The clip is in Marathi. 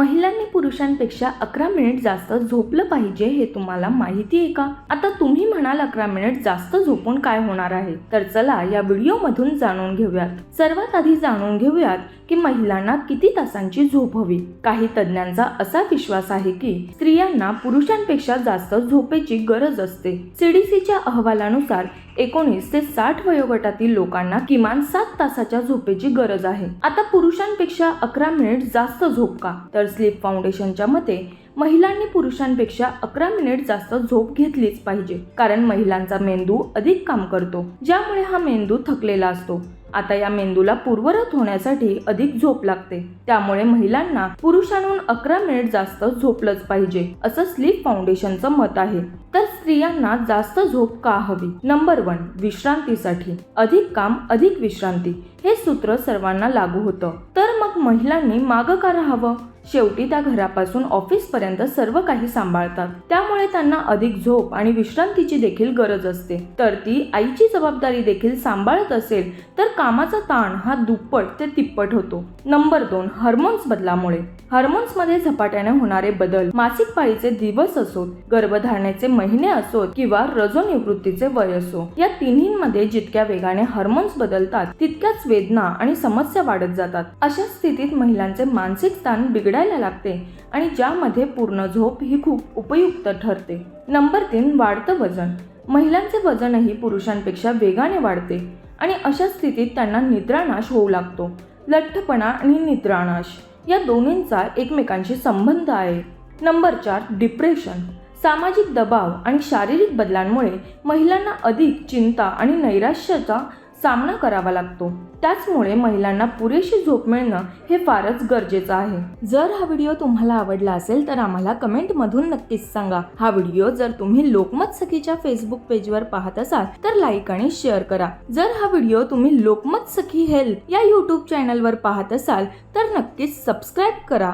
महिलांनी पुरुषांपेक्षा अकरा मिनिट जास्त झोपलं पाहिजे हे तुम्हाला माहिती आहे का? आता तुम्ही म्हणाल अकरा मिनिट जास्त झोपून काय होणार आहे? तर चला या व्हिडिओमधून जाणून घेऊयात. सर्वात आधी जाणून घेऊयात की महिलांना किती तासांची झोप हवी? काही तज्ज्ञांचा असा विश्वास आहे की स्त्रियांना पुरुषांपेक्षा जास्त झोपेची गरज असते. सीडीसीच्या अहवालानुसार एकोणीस ते साठ वयोगटातील लोकांना किमान सात तासाच्या झोपेची गरज आहे. आता पुरुषांपेक्षा अकरा मिनिट जास्त झोप का? तर स्लीप फाउंडेशनच्या मते महिलांनी पुरुषांपेक्षा अकरा मिनिट जास्त झोप घेतलीच पाहिजे. कारण महिलांचा मेंदू अधिक काम करतो. ज्यामुळे हा मेंदू थकलेला असतो. आता या मेंदूला पूर्वरत होण्यासाठी अधिक झोप लागते. त्यामुळे महिलांना पुरुषांहून अकरा मिनिट जास्त झोपलंच पाहिजे असं स्लीप फाउंडेशनचं मत आहे. तर स्त्रियांना जास्त झोप का हवी? नंबर वन विश्रांतीसाठी. अधिक काम अधिक विश्रांती. हे सूत्र सर्वांना लागू होतं. तर मग महिलांनी मागं का राहावं? शेवटी त्या घरापासून ऑफिसपर्यंत सर्व काही सांभाळतात. त्यामुळे त्यांना अधिक झोप आणि विश्रांतीची देखील गरज असते. तर ती आईची जबाबदारी देखील सांभाळत असेल तर कामाचा ताण हा दुप्पट ते तिप्पट होतो. नंबर दोन हार्मोन्स बदलामुळे. हार्मोन्समध्ये झपाट्याने होणारे बदल मासिक पाळीचे दिवस असोत गर्भधारणेचे महिने असोत किंवा रजोनिवृत्तीचे वय असो. या तिन्हींमध्ये जितक्या वेगाने हार्मोन्स बदलतात तितक्याच वेदना आणि समस्या वाढत जातात. अशा स्थितीत महिलांचे मानसिक स्थान बिघडायला लागते आणि ज्यामध्ये पूर्ण झोप ही खूप उपयुक्त ठरते. नंबर तीन वाढतं वजन. महिलांचे वजनही पुरुषांपेक्षा वेगाने वाढते आणि अशा स्थितीत त्यांना निद्रानाश होऊ लागतो. लठ्ठपणा आणि निद्रानाश. या दोन्हींचा एकमेकांशी संबंध आहे. नंबर चार डिप्रेशन. सामाजिक दबाव आणि शारीरिक बदलांमुळे महिलांना अधिक चिंता आणि नैराश्याचा सामना करावा लागतो. त्याचमुळे महिलांना पुरेशी झोप मिळणं हे फारच गरजेचं आहे. जर हा व्हिडिओ तुम्हाला आवडला असेल तर आम्हाला कमेंटमधून नक्कीच सांगा. हा व्हिडिओ जर तुम्ही लोकमत सखीच्या फेसबुक पेजवर पाहत असाल तर लाईक आणि शेअर करा. जर हा व्हिडिओ तुम्ही लोकमत सखी हेल्थ या यूट्यूब चॅनलवर पाहत असाल तर नक्कीच सबस्क्राईब करा.